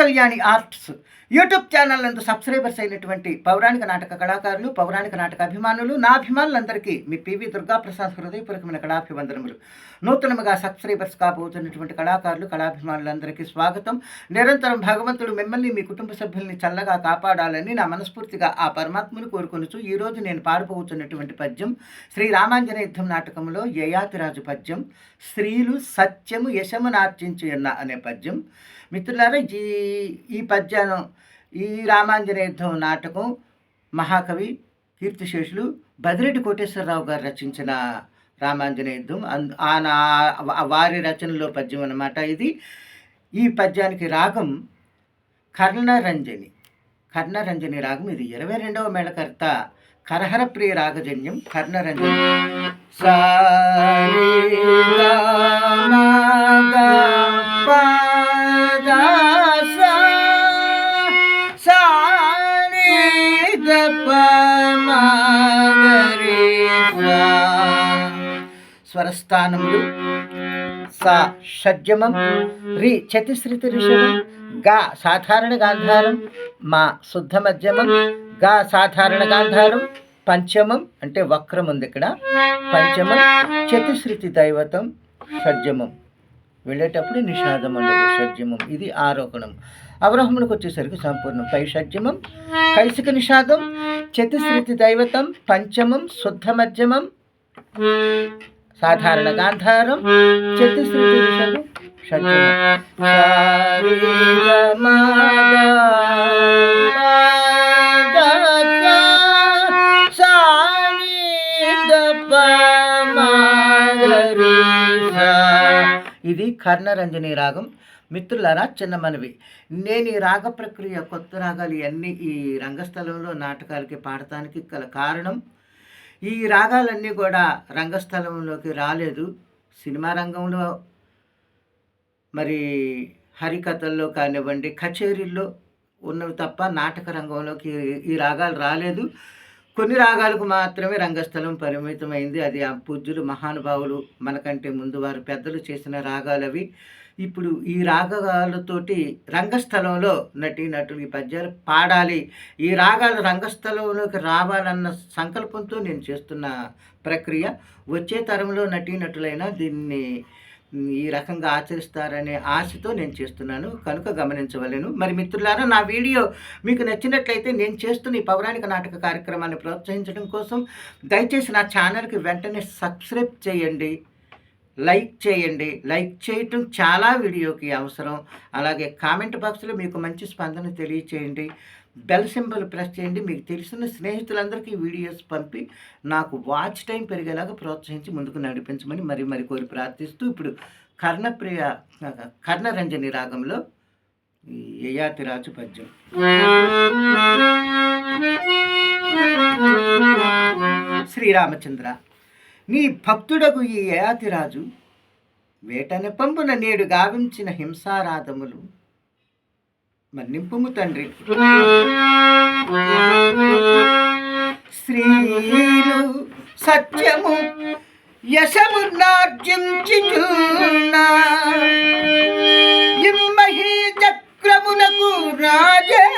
Kalyani arts. YouTube channel నందు subscribers అయినటువంటి పౌరాణిక నాటక కళాకారులు పౌరాణిక నాటక అభిమానులు నా అభిమానులందరికీ మీ పివి దుర్గాప్రసాద్ హృదయపూర్వకమైన కళాభివందనములు. నూతనముగా సబ్స్క్రైబర్స్ కాబోతున్నటువంటి కళాకారులు కళాభిమానులందరికీ స్వాగతం. నిరంతరం భగవంతుడు మిమ్మల్ని మీ కుటుంబ సభ్యుల్ని చల్లగా కాపాడాలని నా మనస్ఫూర్తిగా ఆ పరమాత్మను కోరుకొనుచు ఈరోజు నేను పాడుపోతున్నటువంటి పద్యం శ్రీ రామాంజన యుద్ధం నాటకంలో యయాతిరాజు పద్యం స్త్రీలు సత్యము యశమునార్చించు ఎన్న అనే పద్యం. మిత్రులారా ఈ ఈ పద్యానం ఈ రామాంజనేయుద్ధం నాటకం మహాకవి కీర్తిశేషులు బదిరెడ్డి కోటేశ్వరరావు గారు రచించిన రామాంజనేయుద్ధం. యుద్ధం అన్- ఆయన వారి రచనలో పద్యం అన్నమాట ఇది. ఈ పద్యానికి రాగం కర్ణరంజని. కర్ణరంజని రాగం ఇది. ఇరవై రెండవ మేళకర్త కరహర ప్రియ రాగజన్యం కర్ణరంజని. సారీ స్వరస్థానములు. సా షడ్జమం. రి చతుశ్రుతి ఋషభం గా సాధారణ గాంధారం. మా శుద్ధ మధ్యమం గా సాధారణ గాంధారం. పంచమం. అంటే వక్రం ఉంది ఇక్కడ. పంచమం. చతుశ్రుతి దైవతం. షడ్జమం. వెళ్ళేటప్పుడు నిషాదం ఉండదు. షడ్జమం. ఇది ఆరోహణం అవరోహమునికి వచ్చేసరికి సంపూర్ణం. పై షడ్జమం. కైసిక నిషాదం. చతుశ్రుతి దైవతం. పంచమం. శుద్ధ మధ్యమం సాధారణ గాంధారం చతుశ్రుతి ఋషభం షడ్జమం ఇది కర్ణరంజని రాగం మిత్రులరా చిన్న మనవి నేను ఈ రాగ ప్రక్రియ కొత్త రాగాలు ఇవన్నీ ఈ రంగస్థలంలో నాటకాలకి పాడటానికి గల కారణం ఈ రాగాలన్నీ కూడా రంగస్థలంలోకి రాలేదు. సినిమా రంగంలో మరి హరికథల్లో కానివ్వండి కచేరీల్లో ఉన్నవి తప్ప నాటక రంగంలోకి ఈ రాగాలు రాలేదు. కొన్ని రాగాలకు మాత్రమే రంగస్థలం పరిమితమైంది. అది ఆ పూజ్యులు మహానుభావులు మనకంటే ముందు వారు పెద్దలు చేసిన రాగాలు అవి ఇప్పుడు ఈ రాగాలతోటి రంగస్థలంలో నటి నటులు ఈ పద్యాలు పాడాలి. ఈ రాగాలు రంగస్థలంలోకి రావాలన్న సంకల్పంతో నేను చేస్తున్న ప్రక్రియ. వచ్చే తరంలో నటీ నటులైనా దీన్ని ఈ రకంగా ఆచరిస్తారనే ఆశతో నేను చేస్తున్నాను. కనుక గమనించవలను. మరి మిత్రులారా నా వీడియో మీకు నచ్చినట్లయితే నేను చేస్తున్న ఈ పౌరాణిక నాటక కార్యక్రమాన్ని ప్రోత్సహించడం కోసం దయచేసి నా ఛానల్కి వెంటనే సబ్స్క్రైబ్ చేయండి. లైక్ చేయండి. లైక్ చేయటం చాలా వీడియోకి అవసరం. అలాగే కామెంట్ బాక్స్లో మీకు మంచి స్పందన తెలియచేయండి. బెల్ సింబల్ ప్రెస్ చేయండి. మీకు తెలిసిన స్నేహితులందరికీ వీడియోస్ పంపి నాకు వాచ్ టైం పెరిగేలాగా ప్రోత్సహించి ముందుకు నడిపించమని మరి మరి కోరి ప్రార్థిస్తూ ఇప్పుడు కర్ణప్రియ కర్ణరంజని రాగంలో ఈ యయాతి రాజు పద్యం. శ్రీరామచంద్ర. నీ భక్తుడకు ఈ యయాతిరాజు. వేటన పంపున నేడు గావించిన హింసారాధములు. మన్నింపుము తండ్రి. స్త్రీలు సత్యము యశము నార్జించుచున్నా. చక్రమునకు రాజే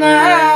na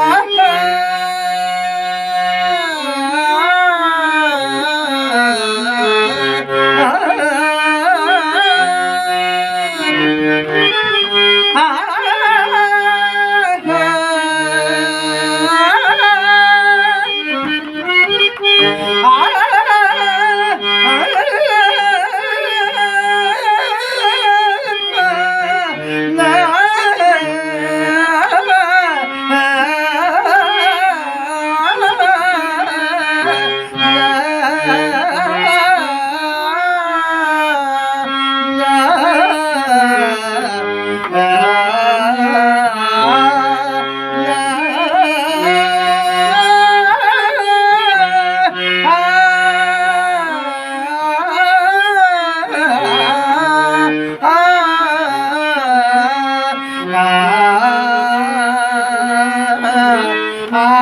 ఆ